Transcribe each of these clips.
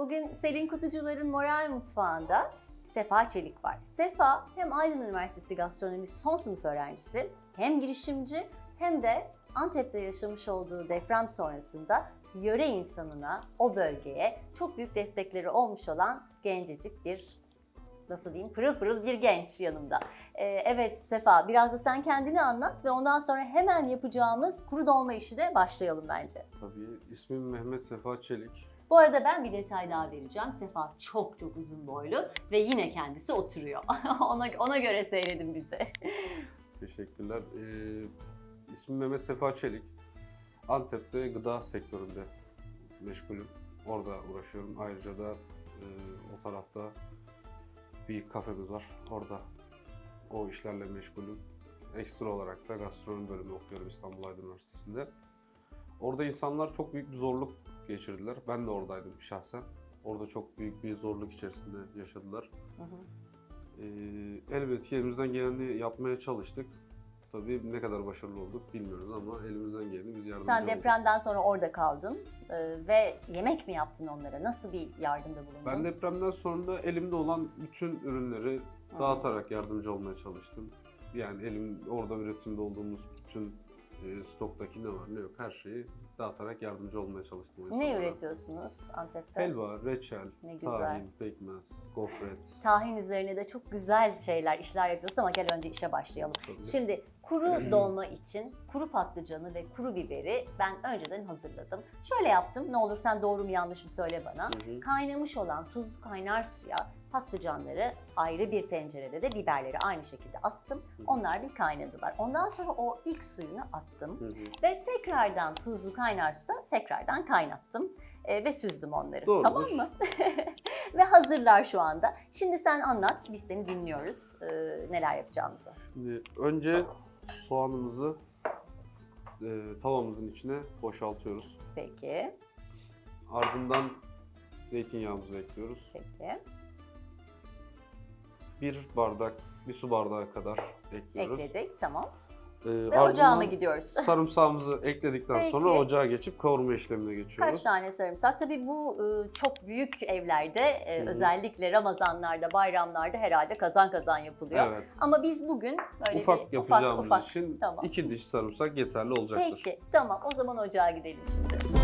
Bugün Selin Kutucular'ın Moral Mutfağı'nda Sefa Çelik var. Sefa hem Aydın Üniversitesi Gastronomi son sınıf öğrencisi, hem girişimci hem de Antep'te yaşamış olduğu deprem sonrasında yöre insanına, o bölgeye çok büyük destekleri olmuş olan gencecik bir nasıl diyeyim pırıl pırıl bir genç yanımda. Ee, evet Sefa biraz da sen kendini anlat ve ondan sonra hemen yapacağımız kuru dolma işine başlayalım bence. Tabii ismim Mehmet Sefa Çelik. Bu arada ben bir detay daha vereceğim. Sefa çok çok uzun boylu ve yine kendisi oturuyor. ona, ona göre seyredin bizi. Teşekkürler. Ee, ismim Mehmet Sefa Çelik. Antep'te gıda sektöründe meşgulüm. Orada uğraşıyorum. Ayrıca da e, o tarafta bir kafemiz var. Orada o işlerle meşgulüm. Ekstra olarak da gastronomi bölümü okuyorum İstanbul Aydın Üniversitesi'nde. Orada insanlar çok büyük bir zorluk geçirdiler. Ben de oradaydım şahsen. Orada çok büyük bir zorluk içerisinde yaşadılar. Hı hı. Ee, elbette elimizden geleni yapmaya çalıştık. Tabii ne kadar başarılı olduk bilmiyoruz ama elimizden geleni biz yardımcı Sen olduk. depremden sonra orada kaldın ee, ve yemek mi yaptın onlara? Nasıl bir yardımda bulundun? Ben depremden sonra elimde olan bütün ürünleri Hı. dağıtarak yardımcı olmaya çalıştım. Yani elim orada üretimde olduğumuz bütün e, stoktaki ne var ne yok her şeyi dağıtarak yardımcı olmaya çalıştım. Ne üretiyorsunuz Antep'te? Helva, reçel, Ne güzel. tahin, pekmez, gofret. Tahin üzerine de çok güzel şeyler, işler yapıyorsun ama gel önce işe başlayalım. Tabii. Şimdi kuru dolma için kuru patlıcanı ve kuru biberi ben önceden hazırladım. Şöyle yaptım. Ne olur sen doğru mu yanlış mı söyle bana. Kaynamış olan tuzlu kaynar suya patlıcanları ayrı bir tencerede de biberleri aynı şekilde attım. Onlar bir kaynadılar. Ondan sonra o ilk suyunu attım. Ve tekrardan tuzlu kaynar suda tekrardan kaynattım. Ee, ve süzdüm onları. Doğrudur. Tamam mı? ve hazırlar şu anda. Şimdi sen anlat. Biz seni dinliyoruz. ee, neler yapacağımızı. Şimdi önce soğanımızı e, tavamızın içine boşaltıyoruz. Peki. Ardından zeytinyağımızı ekliyoruz. Peki. Bir bardak, bir su bardağı kadar ekliyoruz. Ekledik. Tamam. Ee, Ve ardından ocağa mı gidiyoruz? Sarımsağımızı ekledikten Peki. sonra ocağa geçip kavurma işlemine geçiyoruz. Kaç tane sarımsak? Tabii bu e, çok büyük evlerde e, Hı hı. özellikle Ramazanlarda, bayramlarda herhalde kazan kazan yapılıyor. Evet. Ama biz bugün böyle Ufak bir yapacağımız ufak, ufak. için Tamam. iki diş sarımsak yeterli olacaktır. Peki tamam o zaman ocağa gidelim şimdi.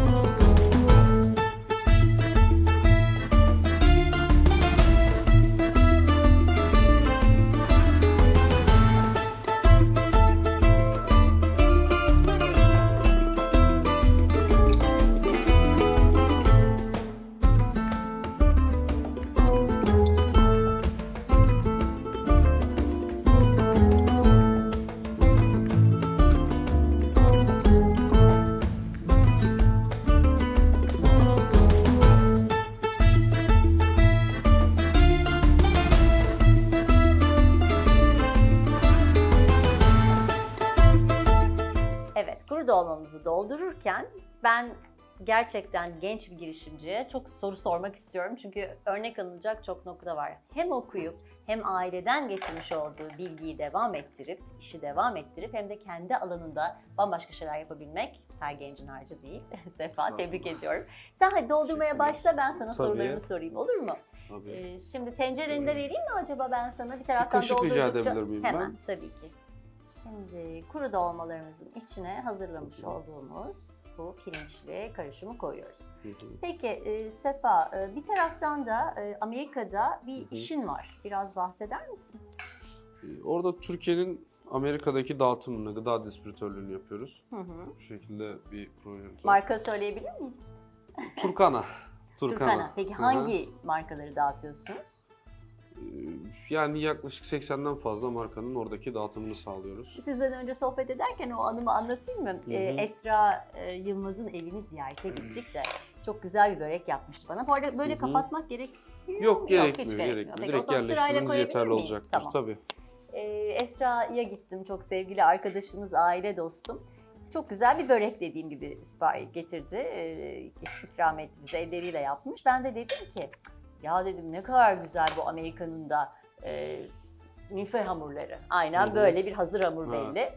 Evet kuru dolmamızı doldururken ben gerçekten genç bir girişimciye çok soru sormak istiyorum. Çünkü örnek alınacak çok nokta var. Hem okuyup hem aileden getirmiş olduğu bilgiyi devam ettirip, işi devam ettirip hem de kendi alanında bambaşka şeyler yapabilmek her gencin harcı değil. Sefa tebrik ediyorum. Sen hadi doldurmaya başla ben sana Tabii. sorularımı sorayım olur mu? Tabii. Ee, şimdi tencereni de vereyim mi acaba ben sana bir taraftan kaşık rica doldurdukça- edebilir miyim Hemen ben? tabii ki. Şimdi kuru dolmalarımızın içine hazırlamış olduğumuz bu pirinçli karışımı koyuyoruz. Hı hı. Peki e, Sefa e, bir taraftan da e, Amerika'da bir Hı hı. işin var. Biraz bahseder misin? Ee, Orada Türkiye'nin Amerika'daki dağıtımını, gıda distribütörlüğünü yapıyoruz. Hı hı. Bu şekilde bir projemiz var. Marka söyleyebilir miyiz? Turkana. Turkana. Turkana. Peki hangi markaları dağıtıyorsunuz? Ee, Yani yaklaşık 80'den fazla markanın oradaki dağıtımını sağlıyoruz. Sizden önce sohbet ederken o anımı anlatayım mı? Hı hı. Ee, Esra e, Yılmaz'ın evini ziyarete gittik de çok güzel bir börek yapmıştı bana. Bu arada böyle Hı hı. kapatmak gerekiyor Yok gerekmiyor, hiç gerekmiyor. Peki, o Direkt yerleştirmeniz yeterli miyim? olacaktır. Tamam. Tabii. Ee, Esra'ya gittim çok sevgili arkadaşımız, aile dostum. Çok güzel bir börek dediğim gibi sipariş getirdi. Ee, ikram etti bize elleriyle yapmış. Ben de dedim ki ya dedim ne kadar güzel bu Amerika'nın da e, milföy hamurları. Aynen Hı hı. böyle bir hazır hamur Evet. belli.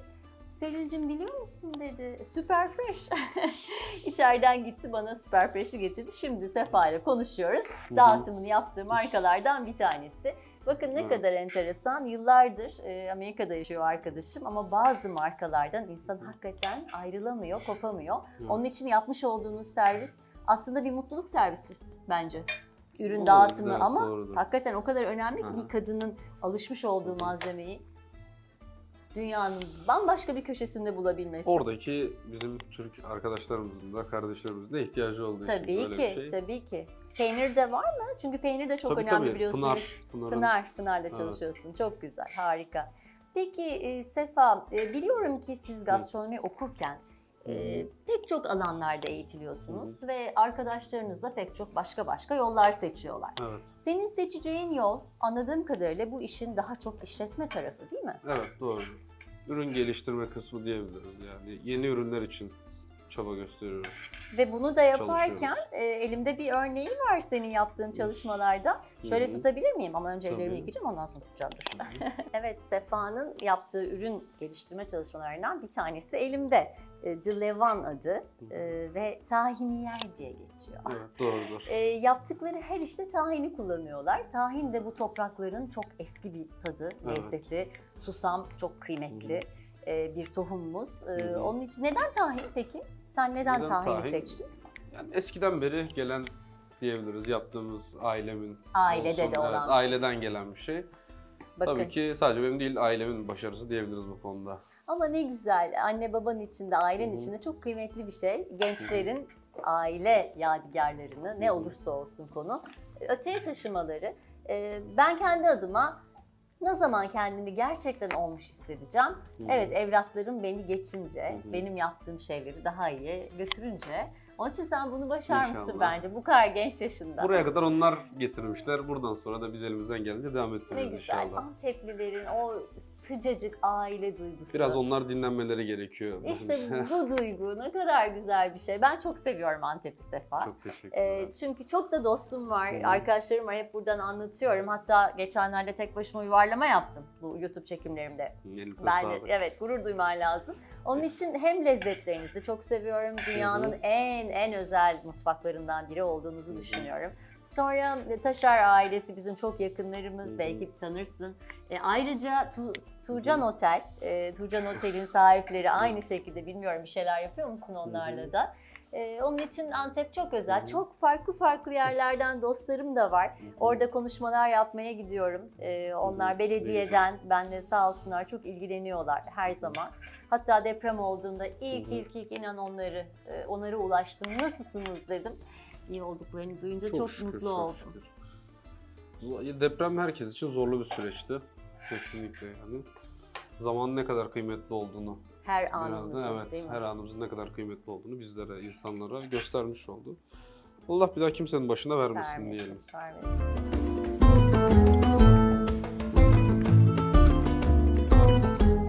Seril'cim biliyor musun dedi. Super Fresh. İçeriden gitti bana Super Fresh'i getirdi. Şimdi Sefa ile konuşuyoruz. hı. Dağıtımını yaptığı markalardan bir tanesi. Bakın ne Evet. kadar enteresan. Yıllardır e, Amerika'da yaşıyor arkadaşım ama bazı markalardan insan hakikaten ayrılamıyor, kopamıyor. Evet. Onun için yapmış olduğunuz servis aslında bir mutluluk servisi bence. Ürün Olabilir, dağıtımı evet, ama doğrudur. hakikaten o kadar önemli ki Aha. bir kadının alışmış olduğu malzemeyi dünyanın bambaşka bir köşesinde bulabilmesi. Oradaki bizim Türk arkadaşlarımızın da kardeşlerimizin de ihtiyacı olduğu için Tabii böyle ki, bir şey. tabii ki. Peynir de var mı? Çünkü peynir de çok Tabii, önemli tabii. biliyorsunuz. Pınar, Pınar'ın Pınar, Pınar'la Evet. çalışıyorsun. Çok güzel, harika. Peki e, Sefa, e, biliyorum ki siz gastronomi okurken e, pek çok alanlarda eğitiliyorsunuz ve arkadaşlarınız da pek çok başka başka yollar seçiyorlar. Evet, Senin seçeceğin yol anladığım kadarıyla bu işin daha çok işletme tarafı değil mi? evet doğru. Ürün geliştirme kısmı diyebiliriz yani. Yeni ürünler için çaba gösteriyoruz. Ve bunu da yaparken e, elimde bir örneği var senin yaptığın çalışmalarda. Şöyle Hı hı. tutabilir miyim? Ama önce ellerimi yıkayacağım ondan sonra tutacağım dur. evet Sefa'nın yaptığı ürün geliştirme çalışmalarından bir tanesi elimde. E, The Levan adı e, ve tahiniyer diye geçiyor. evet doğrudur. E, yaptıkları her işte tahini kullanıyorlar. Tahin de bu toprakların çok eski bir tadı, Evet. lezzeti. Susam çok kıymetli e, bir tohumumuz. E, onun için neden tahin peki? Sen neden, Neden tahini tahin? seçtin? Yani eskiden beri gelen diyebiliriz yaptığımız ailemin Ailede olsun, de olan evet, şey. aileden gelen bir şey. Bakın Tabii ki sadece benim değil ailemin başarısı diyebiliriz bu konuda. Ama ne güzel anne baban içinde, ailen Hı hı. içinde çok kıymetli bir şey. Gençlerin aile yadigarlarını ne olursa olsun konu öteye taşımaları. E, ben kendi adıma ne zaman kendimi gerçekten olmuş hissedeceğim? Evet evlatlarım beni geçince, benim yaptığım şeyleri daha iyi götürünce. Onun için sen bunu başarmışsın İnşallah. bence bu kadar genç yaşında. Buraya kadar onlar getirmişler. Buradan sonra da biz elimizden gelince devam ne ettireceğiz güzel. inşallah. Anteplilerin o sıcacık aile duygusu. Biraz onlar dinlenmeleri gerekiyor. İşte bu duygu ne kadar güzel bir şey. Ben çok seviyorum Antep'i Sefa. Çok teşekkürler. Ee, çünkü çok da dostum var, Hı hı. arkadaşlarım var. Hep buradan anlatıyorum. Hatta geçenlerde tek başıma yuvarlama yaptım bu YouTube çekimlerimde. Elinize Ben sağlık. evet gurur duyman lazım. Onun için hem lezzetlerinizi çok seviyorum. Dünyanın en en özel mutfaklarından biri olduğunuzu düşünüyorum. Sonra e, Taşar ailesi bizim çok yakınlarımız. Belki tanırsın. E, ayrıca Tu- Tuğcan. Otel, e, Tuğcan Otel'in sahipleri aynı şekilde bilmiyorum bir şeyler yapıyor musun onlarla da? E, onun için Antep çok özel. Çok farklı farklı yerlerden dostlarım da var. Orada konuşmalar yapmaya gidiyorum. Ee, onlar belediyeden benle sağ olsunlar çok ilgileniyorlar her zaman. Hatta deprem olduğunda ilk ilk ilk inan onları e, onlara ulaştım. Nasılsınız dedim. İyi olduklarını duyunca çok, şükür, mutlu çok oldum. şükür. Deprem herkes için zorlu bir süreçti. Kesinlikle yani. Zamanın ne kadar kıymetli olduğunu Her biraz anımızın da evet değil mi? her anımızın ne kadar kıymetli olduğunu bizlere, insanlara göstermiş oldu. Allah bir daha kimsenin başına vermesin diyelim. Vermesin, vermesin.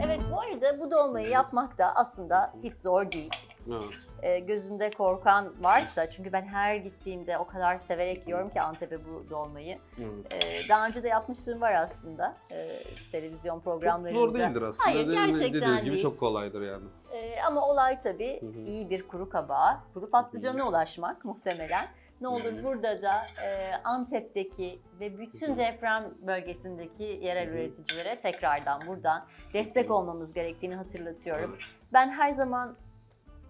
Evet bu arada bu dolmayı yapmak da aslında hiç zor değil. Evet. e, gözünde korkan varsa çünkü ben her gittiğimde o kadar severek yiyorum ki Antep'e bu dolmayı. evet. E, daha önce de yapmışlığım var aslında e, televizyon Çok programlarında. zor değildir aslında. Hayır, gerçekten Dediğiniz gibi değil. çok kolaydır yani. E, ama olay tabii Hı hı. iyi bir kuru kabağa, kuru patlıcana ulaşmak muhtemelen. Ne olur Hı burada da e, Antep'teki ve bütün Hı deprem bölgesindeki yerel Hı hı. üreticilere tekrardan buradan destek olmamız gerektiğini hatırlatıyorum. Ben her zaman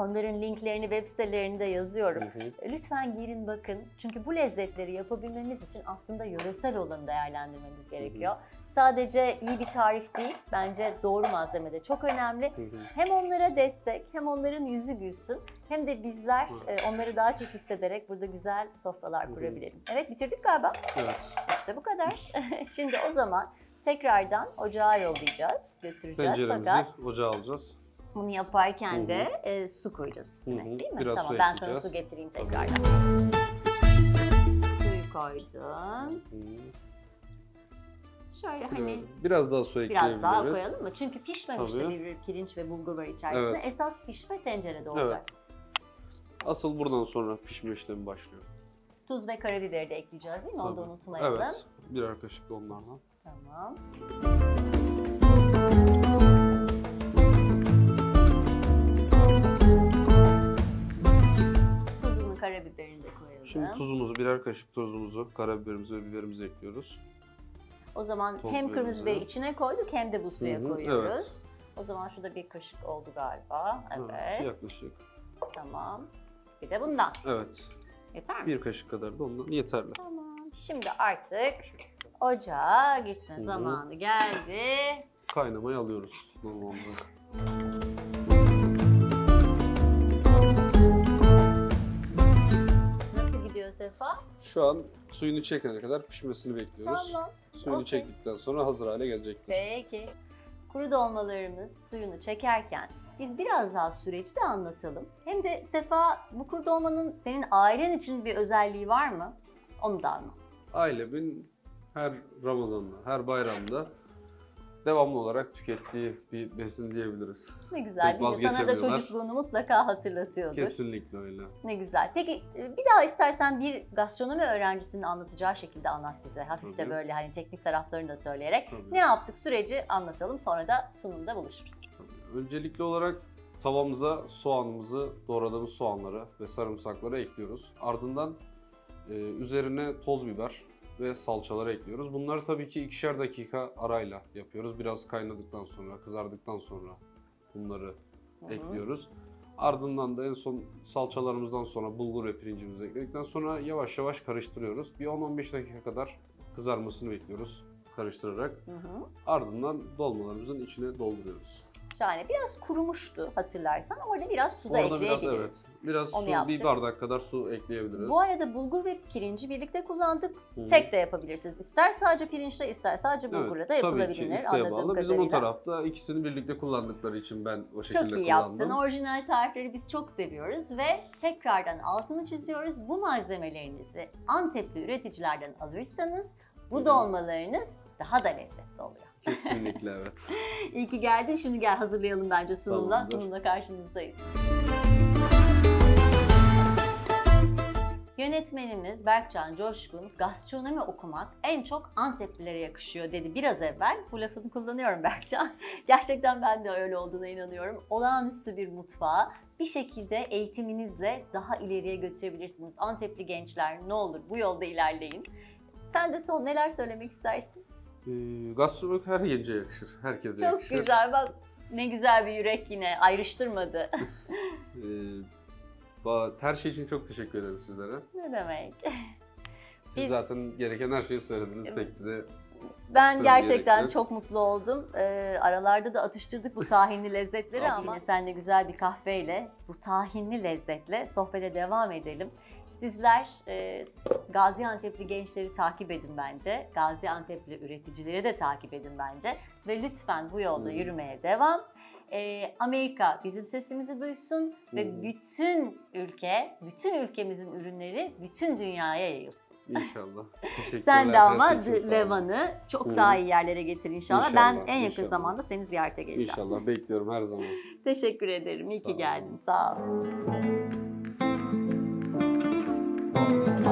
onların linklerini web sitelerinde yazıyorum. Hı hı. Lütfen girin bakın. Çünkü bu lezzetleri yapabilmemiz için aslında yöresel olanı değerlendirmemiz gerekiyor. Sadece iyi bir tarif değil, bence doğru malzeme de çok önemli. Hı hı. Hem onlara destek, hem onların yüzü gülsün, hem de bizler Evet. e, onları daha çok hissederek burada güzel sofralar Hı hı. kurabilelim. Evet bitirdik galiba. Evet. İşte bu kadar. Şimdi o zaman tekrardan ocağa yollayacağız, götüreceğiz. Tenceremizi Fakat ocağa alacağız. Bunu yaparken Hı hı. de e, su koyacağız üstüne Hı hı. değil mi? Biraz tamam ben sana su getireyim Tabii. tekrardan. Suyu koydun. Hı. Şöyle Biraz, hani biraz daha su ekleyebiliriz. biraz daha koyalım mı? Çünkü pişmemiş de Tabii. bir pirinç ve bulgur var içerisinde. Evet. Esas pişme tencerede olacak. Asıl buradan sonra pişme işlemi başlıyor. Tuz ve karabiberi de ekleyeceğiz değil mi? Onu da Tabii. unutmayalım. Evet. Birer kaşık da onlardan. Tamam. Karabiberini de koyalım. Şimdi tuzumuzu, birer kaşık tuzumuzu, karabiberimizi ve biberimizi ekliyoruz. O zaman Toz hem kırmızı biberi içine koyduk hem de bu suya Hı hı, koyuyoruz. evet. O zaman şurada bir kaşık oldu galiba. Evet. Evet, yaklaşık. Tamam. Bir de bundan. Evet. Yeter mi? Bir kaşık kadar da ondan yeterli. Tamam. Şimdi artık ocağa gitme hı. zamanı geldi. Kaynamayı alıyoruz normamızı. Sefa? Şu an suyunu çekene kadar pişmesini bekliyoruz. Tamam. Suyunu okey. çektikten sonra hazır hale gelecektir. Peki. Kuru dolmalarımız suyunu çekerken biz biraz daha süreci de anlatalım. Hem de Sefa bu kuru dolmanın senin ailen için bir özelliği var mı? Onu da anlat. Ailemin her Ramazan'da, her bayramda devamlı olarak tükettiği bir besin diyebiliriz. Ne güzel. Pek mi? Sana da çocukluğunu mutlaka hatırlatıyordur. Kesinlikle öyle. Ne güzel. Peki e, bir daha istersen bir gastronomi öğrencisinin anlatacağı şekilde anlat bize. Hafif de Tabii. böyle hani teknik taraflarını da söyleyerek. Tabii. Ne yaptık süreci anlatalım sonra da sunumda buluşuruz. Öncelikli olarak tavamıza soğanımızı, doğradığımız soğanları ve sarımsakları ekliyoruz. Ardından e, üzerine toz biber ve salçaları ekliyoruz. Bunları tabii ki ikişer dakika arayla yapıyoruz. Biraz kaynadıktan sonra, kızardıktan sonra bunları Hı hı. ekliyoruz. Ardından da en son salçalarımızdan sonra bulgur ve pirincimizi ekledikten sonra yavaş yavaş karıştırıyoruz. Bir 10-15 dakika kadar kızarmasını bekliyoruz karıştırarak. Hı hı. Ardından dolmalarımızın içine dolduruyoruz. Şahane. Biraz kurumuştu hatırlarsan. Orada biraz su da Orada biraz ekleyebiliriz. evet. Biraz Onu su, yaptık. bir bardak kadar su ekleyebiliriz. Bu arada bulgur ve pirinci birlikte kullandık. Hı. Tek de yapabilirsiniz. İster sadece pirinçle ister sadece Evet, bulgurla da Tabii ki yapılabilir isteğe bağlı. Bizim o tarafta ikisini birlikte kullandıkları için ben o şekilde Çok iyi kullandım. yaptın. Orijinal tarifleri biz çok seviyoruz ve tekrardan altını çiziyoruz. Bu malzemelerinizi Antepli üreticilerden alırsanız bu dolmalarınız daha da lezzetli oluyor. Kesinlikle evet. İyi ki geldin. Şimdi gel hazırlayalım bence sunumda. Tamamdır. Sunumda karşınızdayız. Yönetmenimiz Berkcan Coşkun, gastronomi okumak en çok Anteplilere yakışıyor dedi biraz evvel. Bu lafını kullanıyorum Berkcan. Gerçekten ben de öyle olduğuna inanıyorum. Olağanüstü bir mutfağı bir şekilde eğitiminizle daha ileriye götürebilirsiniz. Antepli gençler ne olur bu yolda ilerleyin. Sen de son neler söylemek istersin? Ee, gastronomik her gence yakışır. Herkese Çok yakışır. güzel bak ne güzel bir yürek yine ayrıştırmadı. Ee, her şey için çok teşekkür ederim sizlere. ne demek? Siz Biz- zaten gereken her şeyi söylediniz. Pek bize Ben Söz gerçekten gerekli. çok mutlu oldum. Ee, aralarda da atıştırdık bu tahinli lezzetleri ama seninle güzel bir kahveyle bu tahinli lezzetle sohbete devam edelim. Sizler e, Gaziantep'li gençleri takip edin bence. Gaziantep'li üreticileri de takip edin bence. Ve lütfen bu yolda Hmm. yürümeye devam. Ee, Amerika bizim sesimizi duysun ve bütün ülke, bütün ülkemizin ürünleri bütün dünyaya yayılsın. inşallah. Teşekkürler. Sen de ama. Levan'ı çok Hı. daha iyi yerlere getir inşallah. İnşallah, Ben en yakın inşallah. zamanda seni ziyarete geleceğim. İnşallah bekliyorum her zaman. Teşekkür ederim. İyi Sağ ki geldin. Sağ ol. Bye.